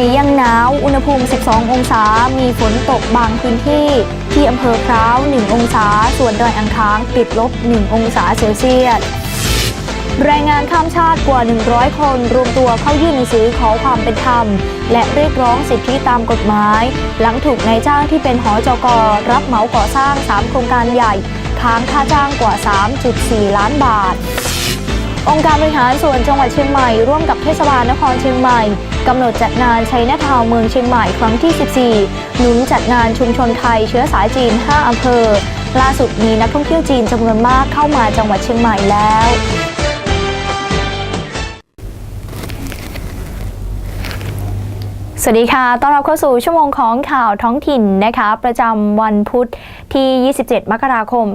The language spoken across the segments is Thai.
เชียงใหม่ยังหนาว อุณหภูมิ 12 องศา มีฝนตกบางพื้นที่ ที่อำเภอพร้าว 1 องศา ส่วนดอยอังค้าง ติดลบ 1 องศาเซลเซียสแรงงานข้ามชาติกว่า 100 คน รวมตัวเข้ายื่นหนังสือขอความเป็นธรรม และเรียกร้องสิทธิตามกฎหมาย หลังถูกนายจ้างที่เป็นหอจกรับเหมาก่อสร้าง 3 โครงการใหญ่ค้างค่าจ้างกว่า 3.4 ล้านบาท องค์การบริหารส่วนจังหวัดเชียงใหม่ ร่วมกับเทศบาลนครเชียงใหม่กำหนดจัดงานชัยนาทาว์เมืองเชียงใหม่ครั้งที่ 14 หนุนจัดงานชุมชนไทยเชื้อสายจีน 5 อำเภอ ล่าสุดมีนักท่องเที่ยวจีนจำนวนมากเข้ามาจังหวัดเชียงใหม่แล้ว สวัสดีค่ะ ต้อนรับเข้าสู่ชั่วโมงของข่าวท้องถิ่นนะคะ ประจำวันพุธที่ 27 มกราคม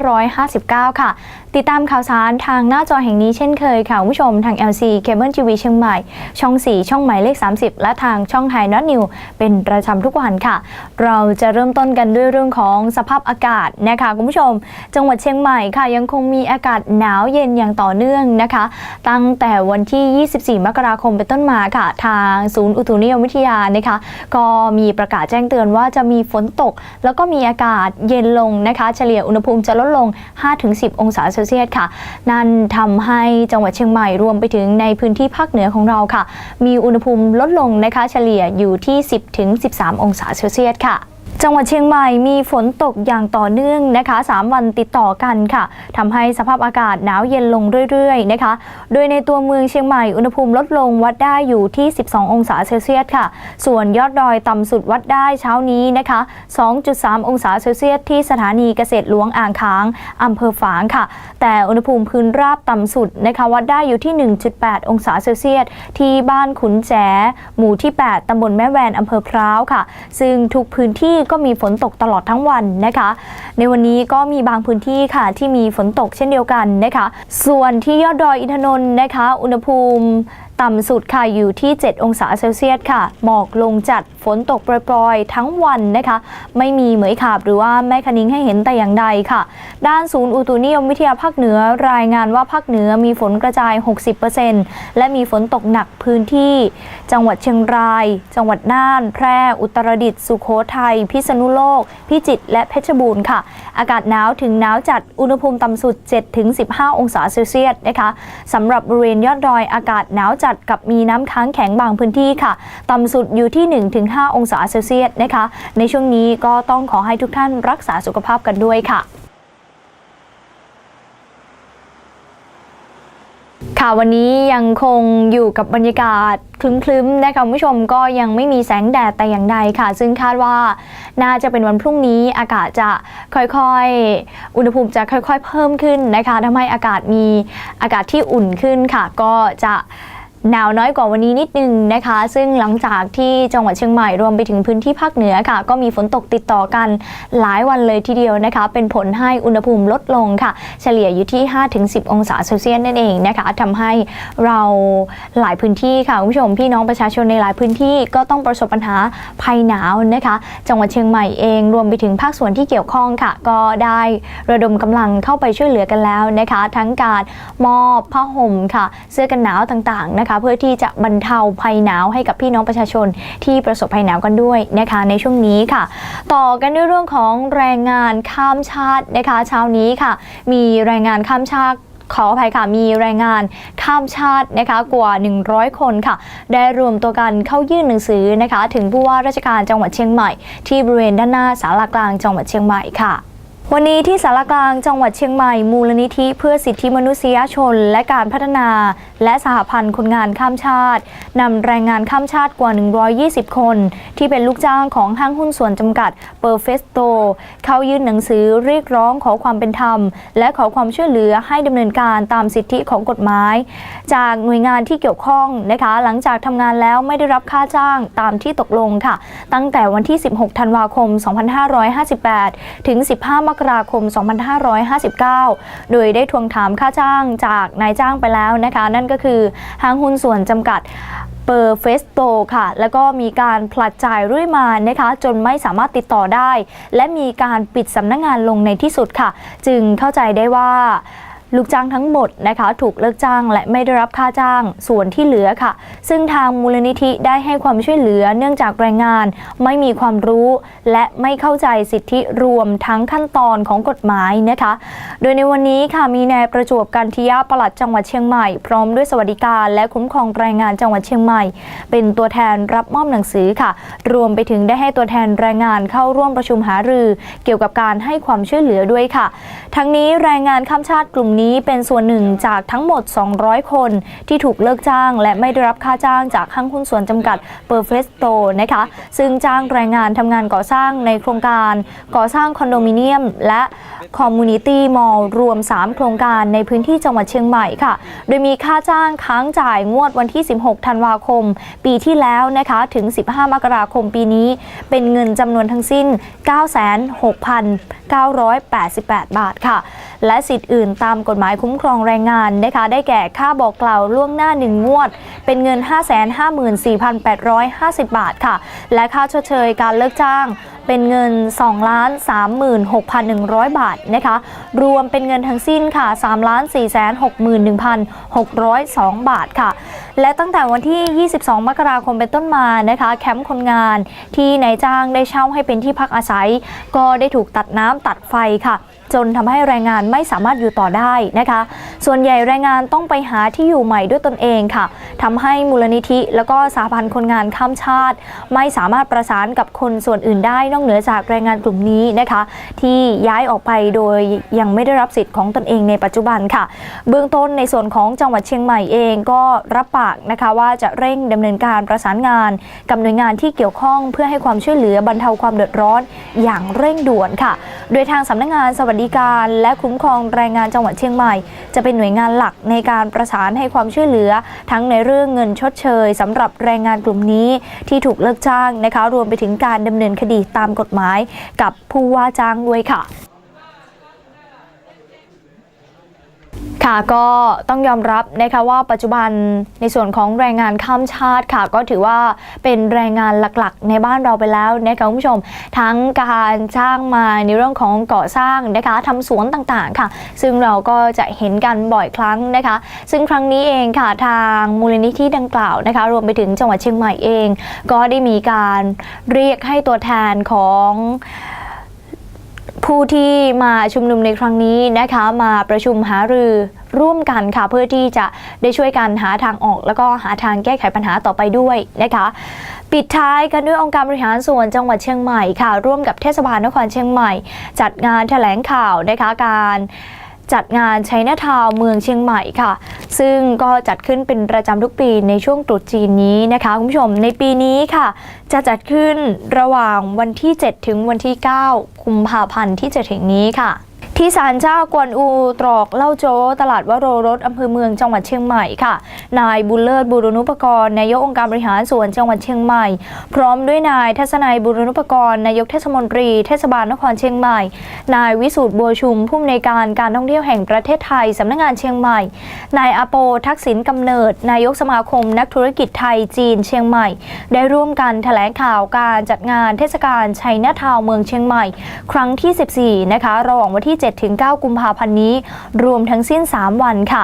2559 ค่ะ ติดตามข่าวสารทางหน้าจอแห่งนี้เช่นเคยค่ะคุณผู้ชมทาง LC Cable TV เชียงใหม่ ช่อง 4 ช่องหมายเลข 30 และทางช่องไทยนอตนิวเป็นประจำทุกวันค่ะ เราจะเริ่มต้นกันด้วยเรื่องของสภาพอากาศนะคะคุณผู้ชม จังหวัดเชียงใหม่ค่ะ ยังคงมีอากาศหนาวเย็นอย่างต่อเนื่องนะคะ ตั้งแต่วันที่ 24 มกราคมเป็นต้นมาค่ะ ทางศูนย์อุตุนิยมวิทยานะคะ ก็มีประกาศแจ้งเตือนว่าจะมีฝนตก แล้วก็มีอากาศเย็นลงนะคะ เฉลี่ยอุณหภูมิจะลดลง 5-10 องศาเซลเซียสค่ะ นั่นทำให้จังหวัดเชียงใหม่รวมไปถึงในพื้นที่ภาคเหนือของเราค่ะ มีอุณหภูมิลดลงนะคะ เฉลี่ยอยู่ที่ 10-13 องศาเซลเซียสค่ะ จังหวัดเชียงใหม่มีฝนตกอย่างต่อเนื่องนะคะ 3 วันติดต่อกันค่ะทำให้สภาพอากาศหนาวเย็นลงเรื่อยๆนะคะ โดยในตัวเมืองเชียงใหม่อุณหภูมิลดลงวัดได้อยู่ที่ 12 องศาเซลเซียสค่ะ ส่วนยอดดอยต่ำสุดวัดได้เช้านี้นะคะ 2.3 องศาเซลเซียสที่สถานีเกษตรหลวงอ่างค้างอำเภอฝางค่ะ แต่อุณหภูมิพื้นราบต่ำสุดนะคะวัดได้อยู่ที่ 1.8 องศาเซลเซียสที่บ้านขุนแจหมู่ที่ 8ตำบลแม่แวนอำเภอพร้าวค่ะ ซึ่งทุกพื้นที่ก็มีฝนตกตลอดทั้งวันนะคะ ในวันนี้ก็มีบางพื้นที่ค่ะที่มีฝนตกเช่นเดียวกันนะคะ ส่วนที่ยอดดอยอินทนนท์นะคะ อุณหภูมิ ต่ำสุดค่ะอยู่ที่ 7 องศาเซลเซียสค่ะ หมอกลงจัดฝนตกโปรยๆ ทั้งวันนะคะ ไม่มีเหมยขาบหรือว่าแม่คณิ้งให้เห็นแต่อย่างใดค่ะ ด้านศูนย์อุตุนิยมวิทยาภาคเหนือรายงานว่าภาคเหนือมีฝนกระจาย 60%และมีฝนตกหนักพื้นที่ จังหวัดเชียงราย จังหวัดน่าน แพร่ อุตรดิตถ์สุโขทัย พิษณุโลก พิจิตร และเพชรบูรณ์ค่ะ อากาศหนาวถึงหนาวจัด อุณหภูมิต่ำสุด 7-15 องศาเซลเซียสนะคะสำหรับบริเวณยอดดอยอากาศหนาวจัดัดกับมีน้ำค้างแข็งบางพื้นที่ค่ะ ต่ำสุดอยู่ที่ 1-5 องศาเซลเซียสนะคะ ในช่วงนี้ก็ต้องขอให้ทุกท่านรักษาสุขภาพกันด้วยค่ะค่ะวันนี้ยังคงอยู่กับบรรยากาศคลึ้มๆนะคะคุณผู้ชมก็ยังไม่มีแสงแดดแต่อย่างใดค่ะ ซึ่งคาดว่าน่าจะเป็นวันพรุ่งนี้อากาศจะค่อยๆ อุณหภูมิจะค่อยๆ เพิ่มขึ้นนะคะทำให้อากาศมีอากาศที่อุ่นขึ้นค่ะ ก็จะ หนาวน้อยกว่าวันนี้นิดนึงนะคะ ซึ่งหลังจากที่จังหวัดเชียงใหม่รวมไปถึงพื้นที่ภาคเหนือค่ะ ก็มีฝนตกติดต่อกันหลายวันเลยทีเดียวนะคะ เป็นผลให้อุณหภูมิลดลงค่ะ เฉลี่ยอยู่ที่ 5-10 องศาเซลเซียสนั่นเองนะคะทำให้เราหลายพื้นที่ค่ะคุณผู้ชมพี่น้องประชาชนในหลายพื้นที่ก็ต้องประสบปัญหาภัยหนาวนะคะ จังหวัดเชียงใหม่เองรวมไปถึงภาคส่วนที่เกี่ยวข้องค่ะ ก็ได้ระดมกำลังเข้าไปช่วยเหลือกันแล้วนะคะ ทั้งการมอบผ้าห่มค่ะ เสื้อกันหนาวต่างๆนะคะเพื่อที่จะบรรเทาภัยหนาวให้กับพี่น้องประชาชนที่ประสบภัยหนาวกันด้วยนะคะในช่วงนี้ค่ะ ต่อกันด้วยเรื่องของแรงงานข้ามชาตินะคะเช้านี้ค่ะ มีแรงงานข้ามชาติขออภัยค่ะ มีแรงงานข้ามชาตินะคะกว่า 100 คนค่ะ ได้รวมตัวกันเข้ายื่นหนังสือนะคะ ถึงผู้ว่าราชการจังหวัดเชียงใหม่ ที่บริเวณด้านหน้าศาลากลางจังหวัดเชียงใหม่ค่ะ วันนี้ที่สารกลางจังหวัดเชียงใหม่ มูลนิธิเพื่อสิทธิมนุษยชน และการพัฒนา และสหพันธ์คนงานข้ามชาตินำแรงงานข้ามชาติกว่า 120 คน ที่เป็นลูกจ้างของห้างหุ้นส่วนจำกัดเปอร์เฟสโตเข้ายื่นหนังสือเรียกร้องขอความเป็นธรรม และขอความช่วยเหลือให้ดำเนินการตามสิทธิของกฎหมาย จากหน่วยงานที่เกี่ยวข้องนะคะหลังจากทำงานแล้วไม่ได้รับค่าจ้างตามที่ตกลงค่ะ ตั้งแต่วันที่ 16 ธันวาคม 2558 ถึง 15มกกราคม 2559 โดยได้ทวงถามค่าจ้างจากนายจ้างไปแล้วนะคะ นั่นก็คือห้างหุ้นส่วนจำกัดเปอร์เฟสโตค่ะ แล้วก็มีการผลัดจ่ายเรื่อยมานะคะ จนไม่สามารถติดต่อได้ และมีการปิดสำนักงงานลงในที่สุดค่ะ จึงเข้าใจได้ว่า ลูกจ้างทั้งหมดนะคะถูกเลิกจ้างและไม่ได้รับค่าจ้างส่วนที่เหลือค่ะ ซึ่งทางมูลนิธิได้ให้ความช่วยเหลือเนื่องจากแรงงาน ไม่มีความรู้ และไม่เข้าใจสิทธิรวมทั้งขั้นตอนของกฎหมายนะคะ โดยในวันนี้ค่ะมีนายประจวบกันทิยาปลัดจังหวัดเชียงใหม่ พร้อมด้วยสวัสดิการ และคุ้มครองแรงงานจังหวัดเชียงใหม่ เป็นตัวแทนรับมอบหนังสือค่ะ รวมไปถึงได้ให้ตัวแทนแรงงานเข้าร่วมประชุมหารือ เกี่ยวกับการให้ความช่วยเหลือด้วยค่ะ ทั้งนี้แรงงานข้ามชาติกลุ่มนี้เป็นส่วนหนึ่งจากทั้งหมด 200 คน ที่ถูกเลิกจ้าง และไม่ได้รับค่าจ้างจากห้างหุ้นส่วนจำกัดเปอร์เฟสโตนะคะซึ่งจ้างแรงงานทำงานก่อสร้างในโครงการ ก่อสร้างคอนโดมิเนียม และคอมมูนิตี้มอลล์รวม 3 โครงการในพื้นที่จังหวัดเชียงใหม่ค่ะ โดยมีค่าจ้างค้างจ่ายงวดวันที่ 16 ธันวาคม ปีที่แล้วนะคะถึง 15 มกราคมปีนี้ เป็นเงินจำนวนทั้งสิ้น 96,988 บาทค่ะและสิทธิ์อื่นตามกฎหมายคุ้มครองแรงงานนะคะ ได้แก่ค่าบอกกล่าวล่วงหน้า 1 งวด เป็นเงิน 554,850 บาทค่ะ และค่าชดเชยการเลิกจ้างเป็นเงิน2ล้าน36,100 บาทนะคะ รวมเป็นเงินทั้งสิ้นค่ะ3ล้าน461,602 บาทค่ะ และตั้งแต่วันที่ 22 มกราคมเป็นต้นมานะคะ แคมป์คนงานที่นายจ้างได้เช่าให้เป็นที่พักอาศัย ก็ได้ถูกตัดน้ำตัดไฟค่ะ จนทำให้แรงงานไม่สามารถอยู่ต่อได้นะคะ ส่วนใหญ่แรงงานต้องไปหาที่อยู่ใหม่ด้วยตนเองค่ะทำให้มูลนิธิ แล้วก็สาพันธ์คนงานข้ามชาติ ไม่สามารถประสานกับคนส่วนอื่นได้นอกเหนือจากแรงงานกลุ่มนี้นะคะ ที่ย้ายออกไปโดยยังไม่ได้รับสิทธิ์ของตนเองในปัจจุบันค่ะ เบื้องต้นในส่วนของจังหวัดเชียงใหม่เองก็รับปากนะคะว่าจะเร่งดำเนินการประสานงานกับหน่วยงานที่เกี่ยวข้องเพื่อให้ความช่วยเหลือบรรเทาความเดือดร้อนอย่างเร่งด่วนค่ะ โดยทางสำนักงานสวัสดิการและคุ้มครองแรงงานจังหวัดเชียงใหม่ จะเป็นหน่วยงานหลักในการประสานให้ความช่วยเหลือ ทั้งในเรื่องเงินชดเชยสำหรับแรงงานกลุ่มนี้ที่ถูกเลิกจ้างนะคะรวมไปถึงการดำเนินคดีตามกฎหมาย กับผู้ว่าจ้างด้วยค่ะ ค่ะก็ต้องยอมรับนะคะว่าปัจจุบันในส่วนของแรงงานข้ามชาติค่ะ ก็ถือว่าเป็นแรงงานหลักๆ ในบ้านเราไปแล้วนะคะคุณผู้ชม ทั้งการจ้างมาในเรื่องของก่อสร้างนะคะทำสวนต่างๆค่ะ ซึ่งเราก็จะเห็นกันบ่อยครั้งนะคะ ซึ่งครั้งนี้เองค่ะทางมูลนิธิดังกล่าวนะคะ รวมไปถึงจังหวัดเชียงใหม่เอง ก็ได้มีการเรียกให้ตัวแทนของ ผู้ที่มาชุมนุมในครั้งนี้นะคะมาประชุมหารือร่วมกันค่ะเพื่อที่จะได้ช่วยกันหาทางออก แล้วก็หาทางแก้ไขปัญหาต่อไปด้วยนะคะปิดท้ายกันด้วยองค์การบริหารส่วนจังหวัดเชียงใหม่ค่ะ ร่วมกับเทศบาลนครเชียงใหม่ จัดงานแถลงข่าวนะคะการ จัดงานชัยนาทาวเมืองเชียงใหม่ค่ะ ซึ่งก็จัดขึ้นเป็นประจำทุกปีในช่วงตรุษจีนนี้นะคะคุณผู้ชมในปีนี้ค่ะ จะจัดขึ้นระหว่างวันที่ 7 ถึงวันที่ 9 กุมภาพันธ์ที่จะถึงนี้ค่ะ ที่ศาลเจ้ากวนอูตรอกเล่าโจตลาดวโรรสอำเภอเมืองจังหวัดเชียงใหม่ค่ะ นายบุญเลิศบุรุณุปกรณ์นายกองค์การบริหารส่วนจังหวัดเชียงใหม่ พร้อมด้วยนายทัศนัยบุรุณุปกรณ์นายกเทศมนตรีเทศบาลนครเชียงใหม่ นายวิสุทธ์บัวชุมผู้อำนวยการการท่องเที่ยวแห่งประเทศไทยสำนักงานเชียงใหม่ นายอโปทักษิณกำเนิด นายกสมาคมนักธุรกิจไทยจีนเชียงใหม่ ได้ร่วมกันแถลงข่าวการจัดงานเทศกาลชัยนาทาวเมืองเชียงใหม่ ครั้งที่ 14 นะคะระหว่างวันที่7ถึง9กุมภาพันธ์นี้ รวมทั้งสิ้น 3 วันค่ะ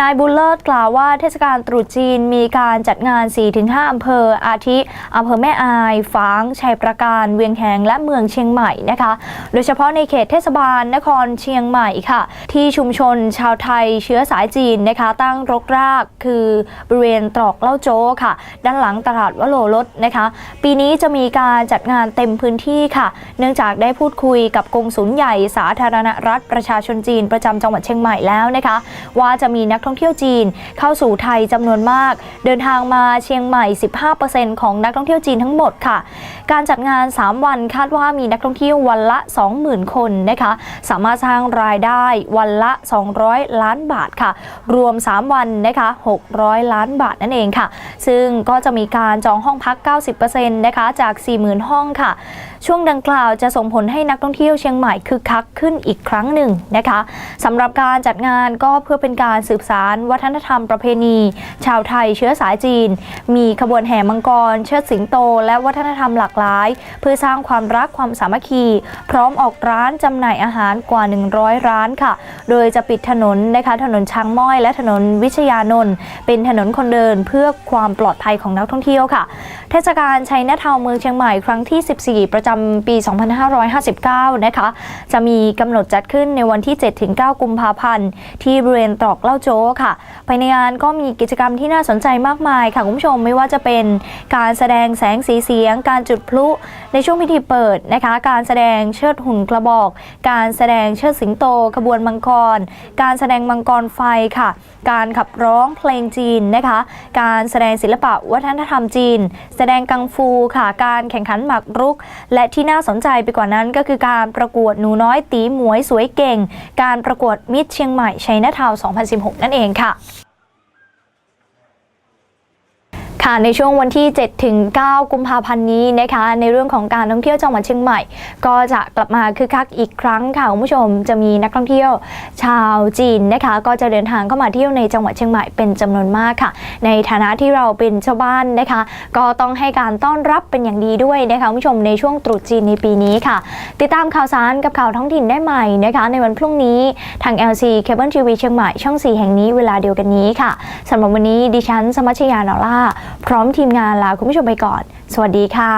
นายบุญเลิศกล่าวว่าเทศกาลตรุษจีนมีการจัดงาน 4-5 อำเภอ อาทิอำเภอแม่อายฝางชัยประการ เวียงแหงและเมืองเชียงใหม่นะคะ โดยเฉพาะในเขตเทศบาลนครเชียงใหม่ค่ะ ที่ชุมชนชาวไทยเชื้อสายจีนนะคะ ตั้งรกรากคือบริเวณตรอกเล่าโจ้ค่ะ ด้านหลังตลาดวโรรสนะคะ ปีนี้จะมีการจัดงานเต็มพื้นที่ค่ะ เนื่องจากได้พูดคุยกับกงสุลใหญ่สาธารณรัฐประชาชนจีนประจำจังหวัดเชียงใหม่แล้วนะคะ ว่าจะมีนักักท่องเที่ยวจีน เข้าสู่ไทยจำนวนมาก เดินทางมาเชียงใหม่ 15%ของนักท่องเที่ยวจีนทั้งหมดค่ะ การจัดงาน 3 วันคาดว่ามีนักท่องเที่ยววันละ 20,000 คนนะคะ สามารถสร้างรายได้วันละ 200 ล้านบาทค่ะ รวม 3 วันนะคะ 600 ล้านบาทนั่นเองค่ะ ซึ่งก็จะมีการจองห้องพัก 90%นะคะจาก 40,000 ห้องค่ะ ช่วงดังกล่าวจะส่งผลให้นักท่องเที่ยวเชียงใหม่คึกคักขึ้นอีกครั้งหนึ่งนะคะสำหรับการจัดงานก็เพื่อเป็นการสืบสาร วัฒนธรรมประเพณี ชาวไทยเชื้อสายจีน มีขบวนแห่มังกร เชิดสิงโต และวัฒนธรรมหลากหลาย เพื่อสร้างความรักความสามัคคี พร้อมออกร้านจำหน่ายอาหารกว่า 100 ร้านค่ะ โดยจะปิดถนนนะคะถนนช้างม้อย และถนนวิชยานนท์เป็นถนนคนเดินเพื่อความปลอดภัยของนักท่องเที่ยวค่ะ เทศกาลชัยนาทาวเมืองเชียงใหม่ครั้งที่ 14 ประจำปี 2559 นะคะ จะมีกำหนดจัดขึ้นในวันที่ 7-9 กุมภาพันธ์ ที่บริเวณตรอกเล่าโจค่ะ ภายในงานก็มีกิจกรรมที่น่าสนใจมากมายค่ะคุณผู้ชมไม่ว่าจะเป็นการแสดงแสงสีเสียง การจุดพลุในช่วงพิธีเปิดนะคะ การแสดงเชิดหุ่นกระบอก การแสดงเชิดสิงโตขบวนมังกร การแสดงมังกรไฟค่ะ การขับร้องเพลงจีนนะคะ การแสดงศิลปะวัฒนธรรมจีน แสดงกังฟูค่ะ การแข่งขันหมากรุก และที่น่าสนใจไปกว่านั้นก็คือการประกวดหนูน้อยตีหมวยสวยเก่ง การประกวดมิตรเชียงใหม่ชัยนาทาวน์2016นั่นเองค่ะ ค่ะในช่วงวันที่ 7 ถึง 9 กุมภาพันธ์นี้นะคะ ในเรื่องของการท่องเที่ยวจังหวัดเชียงใหม่ ก็จะกลับมาคึกคักอีกครั้งค่ะคุณผู้ชมจะมีนักท่องเที่ยวชาวจีนนะคะ ก็จะเดินทางเข้ามาเที่ยวในจังหวัดเชียงใหม่เป็นจำนวนมากค่ะ ในฐานะที่เราเป็นชาวบ้านนะคะ ก็ต้องให้การต้อนรับเป็นอย่างดีด้วยนะคะคุณผู้ชมในช่วงตรุษจีนในปีนี้ค่ะ ติดตามข่าวสารกับข่าวท้องถิ่นได้ใหม่นะคะ ในวันพรุ่งนี้ทาง LC Cable TV เชียงใหม่ช่อง 4 แห่งนี้เวลาเดียวกันนี้ค่ะสำหรับวันนี้ดิฉันสมัชยานาล่าพร้อมทีมงานลาคุณผู้ชมไปก่อน สวัสดีค่ะ